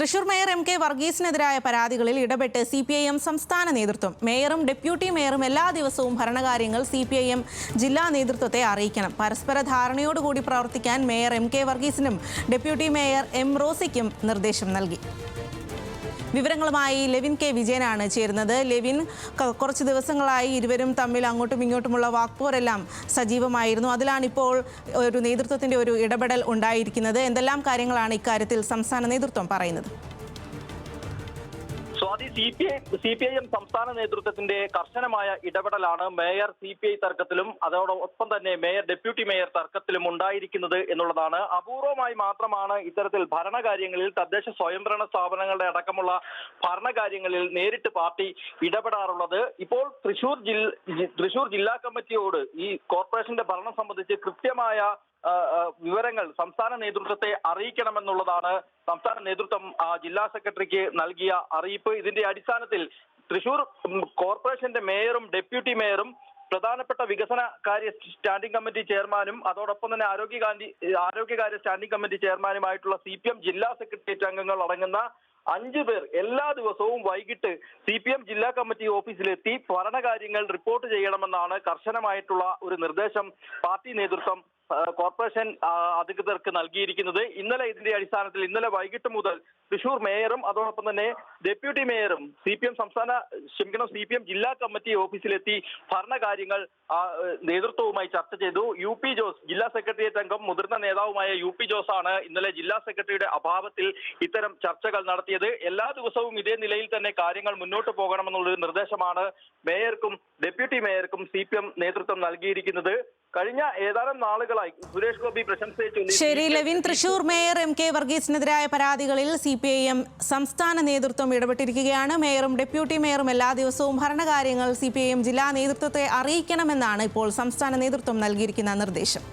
Thrissur mayor M K വർഗീസിനെതിരായ പരാതികളിൽ ഇടപെട്ട് സി പി ഐ എം സംസ്ഥാന നേതൃത്വം. മേയറും ഡെപ്യൂട്ടി മേയറും എല്ലാ ദിവസവും ഭരണകാര്യങ്ങൾ സി പി ഐ എം ജില്ലാ നേതൃത്വത്തെ അറിയിക്കണം. പരസ്പര ധാരണയോടുകൂടി പ്രവർത്തിക്കാൻ മേയർ എം കെ വർഗീസിനും ഡെപ്യൂട്ടി മേയർ എം റോസിക്കും നിർദ്ദേശം നൽകി. വിവരങ്ങളുമായി ലെവിൻ കെ വിജയനാണ് ചേരുന്നത്. ലെവിൻ കുറച്ച് ദിവസങ്ങളായി ഇരുവരും തമ്മിൽ അങ്ങോട്ടും ഇങ്ങോട്ടുമുള്ള വാക്പോരെല്ലാം സജീവമായിരുന്നു. അതിലാണ് ഇപ്പോൾ ഒരു നേതൃത്വത്തിന്റെ ഒരു ഇടപെടൽ ഉണ്ടായിരിക്കുന്നത്. എന്തെല്ലാം കാര്യങ്ങളാണ് ഇക്കാര്യത്തിൽ സംസ്ഥാന നേതൃത്വം പറയുന്നത്? Swathi C P I C P I M സംസ്ഥാന നേതൃത്വത്തിന്റെ കർശനമായ ഇടപെടലാണ് മേയർ സി പി ഐ തർക്കത്തിലും അതോടൊപ്പം തന്നെ മേയർ ഡെപ്യൂട്ടി മേയർ തർക്കത്തിലും ഉണ്ടായിരിക്കുന്നത് എന്നുള്ളതാണ്. അപൂർവമായി മാത്രമാണ് ഇത്തരത്തിൽ ഭരണകാര്യങ്ങളിൽ തദ്ദേശ സ്വയംഭരണ സ്ഥാപനങ്ങളുടെ അടക്കമുള്ള ഭരണകാര്യങ്ങളിൽ നേരിട്ട് പാർട്ടി ഇടപെടാറുള്ളത്. ഇപ്പോൾ തൃശൂർ ജില്ല തൃശൂർ ജില്ലാ കമ്മിറ്റിയോട് ഈ കോർപ്പറേഷന്റെ ഭരണം സംബന്ധിച്ച് കൃത്യമായ വിവരങ്ങൾ സംസ്ഥാന നേതൃത്വത്തെ അറിയിക്കണമെന്നുള്ളതാണ് സംസ്ഥാന നേതൃത്വം ജില്ലാ സെക്രട്ടറിക്ക് നൽകിയ അറിയിപ്പ്. ഇതിന്റെ അടിസ്ഥാനത്തിൽ തൃശൂർ കോർപ്പറേഷന്റെ മേയറും ഡെപ്യൂട്ടി മേയറും പ്രധാനപ്പെട്ട വികസന കാര്യ സ്റ്റാൻഡിംഗ് കമ്മിറ്റി ചെയർമാനും അതോടൊപ്പം തന്നെ ആരോഗ്യകാന്തി ആരോഗ്യകാര്യ സ്റ്റാൻഡിംഗ് കമ്മിറ്റി ചെയർമാനുമായിട്ടുള്ള സി പി എം ജില്ലാ സെക്രട്ടേറിയറ്റ് അംഗങ്ങൾ അടങ്ങുന്ന അഞ്ചു പേർ എല്ലാ ദിവസവും വൈകിട്ട് സി പി എം ജില്ലാ കമ്മിറ്റി ഓഫീസിലെത്തി ഭരണകാര്യങ്ങൾ റിപ്പോർട്ട് ചെയ്യണമെന്നാണ് കർശനമായിട്ടുള്ള ഒരു നിർദ്ദേശം പാർട്ടി നേതൃത്വം കോർപ്പറേഷൻ അധികൃതർക്ക് നൽകിയിരിക്കുന്നത് ഇന്നലെ ഇതിന്റെ അടിസ്ഥാനത്തിൽ ഇന്നലെ വൈകിട്ട് മുതൽ തൃശൂർ മേയറും അതോടൊപ്പം തന്നെ ഡെപ്യൂട്ടി മേയറും സി പി എം സംസ്ഥാന ക്ഷമിക്കണം സി പി എം ജില്ലാ കമ്മിറ്റി ഓഫീസിലെത്തി ഭരണകാര്യങ്ങൾ നേതൃത്വവുമായി ചർച്ച ചെയ്തു. യു പി ജോസ് ജില്ലാ സെക്രട്ടേറിയറ്റ് അംഗം മുതിർന്ന നേതാവുമായ യു പി ജോസ് ആണ് ഇന്നലെ ജില്ലാ സെക്രട്ടറിയുടെ അഭാവത്തിൽ ഇത്തരം ചർച്ചകൾ നടത്തിയത്. എല്ലാ ദിവസവും ഇതേ നിലയിൽ തന്നെ കാര്യങ്ങൾ മുന്നോട്ട് പോകണമെന്നുള്ളൊരു നിർദ്ദേശമാണ് മേയർക്കും ഡെപ്യൂട്ടി മേയർക്കും സി നേതൃത്വം നൽകിയിരിക്കുന്നത്. കഴിഞ്ഞ ഏതാനും നാളുകളായി സുരേഷ് ഗോപി പ്രശംസയെ ശരി ലെവിൻ തൃശൂർ മേയർ എം കെ വർഗീസിനെതിരായ പരാതികളിൽ സി പി ഐ എം സംസ്ഥാന നേതൃത്വം ഇടപെട്ടിരിക്കുകയാണ്. മേയറും ഡെപ്യൂട്ടി മേയറും എല്ലാ ദിവസവും ഭരണകാര്യങ്ങൾ സി പി ഐ എം ജില്ലാ നേതൃത്വത്തെ അറിയിക്കണമെന്നാണ് ഇപ്പോൾ സംസ്ഥാന നേതൃത്വം നൽകിയിരിക്കുന്ന നിർദ്ദേശം.